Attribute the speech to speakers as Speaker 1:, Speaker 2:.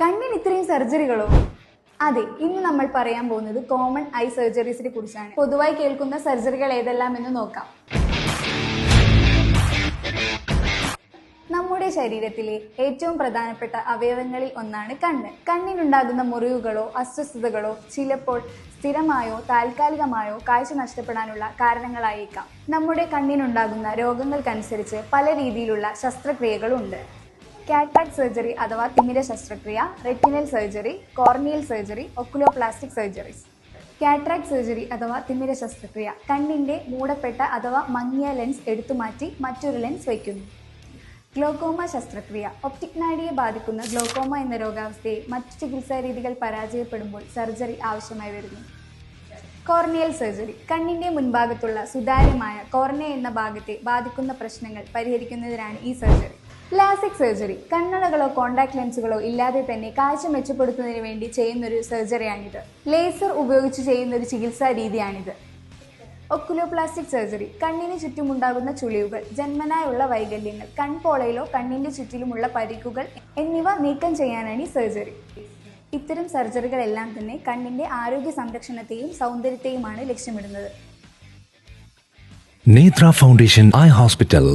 Speaker 1: കണ്ണിന് ഇത്രയും സർജറികളോ? അതെ ഇന്ന് നമ്മൾ പറയാൻ പോകുന്നത് കോമൺ ഐ സർജറീസിനെ കുറിച്ചാണ്. പൊതുവായി കേൾക്കുന്ന സർജറികൾ ഏതെല്ലാം എന്ന് നോക്കാം. നമ്മുടെ ശരീരത്തിലെ ഏറ്റവും പ്രധാനപ്പെട്ട അവയവങ്ങളിൽ ഒന്നാണ് കണ്ണ്. കണ്ണിനുണ്ടാകുന്ന മുറിവുകളോ അസ്വസ്ഥതകളോ ചിലപ്പോൾ സ്ഥിരമായോ താൽക്കാലികമായോ കാഴ്ച നഷ്ടപ്പെടാനുള്ള കാരണങ്ങളായേക്കാം. നമ്മുടെ കണ്ണിനുണ്ടാകുന്ന രോഗങ്ങൾക്കനുസരിച്ച് പല രീതിയിലുള്ള ശസ്ത്രക്രിയകളുണ്ട്. കാറ്റാക്ട് സർജറി അഥവാ തിമിര ശസ്ത്രക്രിയ retinal surgery corneal surgery oculoplastic surgeries cataract surgery അഥവാ തിമിര ശസ്ത്രക്രിയ കണ്ണിന്റെ മൂടപ്പെട്ട അഥവാ മങ്ങിയ ലെൻസ് എടുത്തുമാറ്റി മറ്റൊരു ലെൻസ് വയ്ക്കുന്നു. ഗ്ലോക്കോമ ശസ്ത്രക്രിയ ഒപ്റ്റിക് നാഡിയെ ബാധിക്കുന്ന ഗ്ലോക്കോമ എന്ന രോഗാവസ്ഥയെ മറ്റു ചികിത്സാ രീതികൾ പരാജയപ്പെടുമ്പോൾ സർജറി ആവശ്യമായി വരുന്നു. കോർണിയൽ സർജറി കണ്ണിന്റെ മുൻഭാഗത്തുള്ള സുതാര്യമായ കോർണിയ എന്ന ഭാഗത്തെ ബാധിക്കുന്ന പ്രശ്നങ്ങൾ പരിഹരിക്കുന്നതിനാണ് ഈ സർജറി ലാസിക് സർജറി. കണ്ണടകളോ കോണ്ടാക്ട് ലെൻസുകളോ ഇല്ലാതെ തന്നെ കാഴ്ച മെച്ചപ്പെടുത്തുന്നതിന് വേണ്ടി ചെയ്യുന്നൊരു സർജറിയാണിത്. ലേസർ ഉപയോഗിച്ച് ചെയ്യുന്ന ഒരു ചികിത്സാ രീതിയാണിത്. Oculoplastic surgery. കണ്ണിന് ചുറ്റുമുണ്ടാകുന്ന ചുളിവുകൾ ജന്മനായുള്ള വൈകല്യങ്ങൾ കൺപോളയിലോ കണ്ണിന്റെ ചുറ്റിലുമുള്ള പരിക്കുകൾ എന്നിവ നീക്കം ചെയ്യാനാണ് ഈ സർജറി. ഇത്തരം സർജറികളെല്ലാം തന്നെ കണ്ണിന്റെ ആരോഗ്യ സംരക്ഷണത്തെയും സൗന്ദര്യത്തെയുമാണ് ലക്ഷ്യമിടുന്നത്.
Speaker 2: നേത്ര ഫൗണ്ടേഷൻ ഐ ഹോസ്പിറ്റൽ.